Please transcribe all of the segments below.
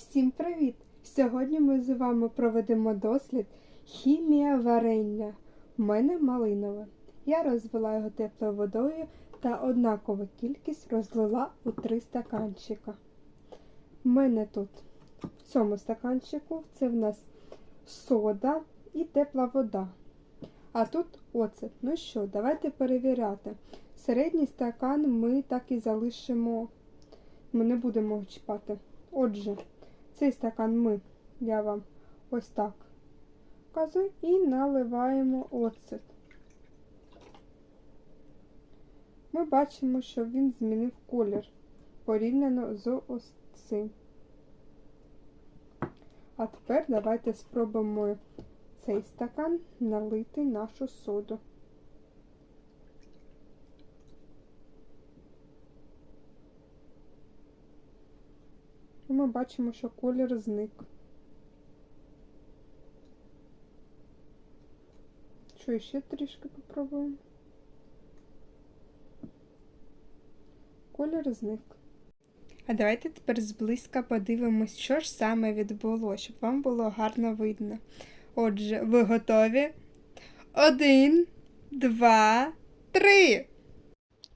Всім привіт! Сьогодні ми з вами проведемо дослід хімія варення. У мене малинове. Я розвела його теплою водою та однакову кількість розлила у три стаканчика. У мене тут в цьому стаканчику це в нас сода і тепла вода. А тут оцет. Ну що, давайте перевіряти. Середній стакан ми так і залишимо. Ми не будемо чіпати. Отже, цей стакан ми, я вам ось так показую, і наливаємо оцет. Ми бачимо, що він змінив колір порівняно з ось цим. А тепер давайте спробуємо цей стакан налити нашу соду. Ми бачимо, що колір зник. Що, ще трішки попробуємо? Колір зник. А давайте тепер зблизька подивимось, що ж саме відбулося, щоб вам було гарно видно. Отже, ви готові? Один, два, три.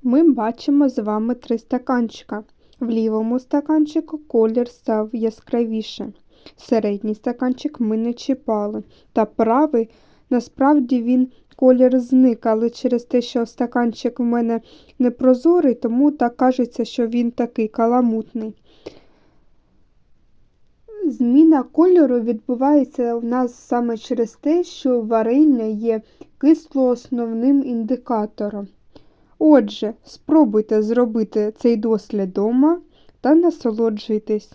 Ми бачимо з вами три стаканчика. В лівому стаканчику колір став яскравіше. Середній стаканчик ми не чіпали. Та правий, насправді він колір зник, але через те, що стаканчик в мене не прозорий, тому так кажеться, що він такий каламутний. Зміна кольору відбувається у нас саме через те, що варення є кислоосновним індикатором. Отже, спробуйте зробити цей дослід дома та насолоджуйтесь.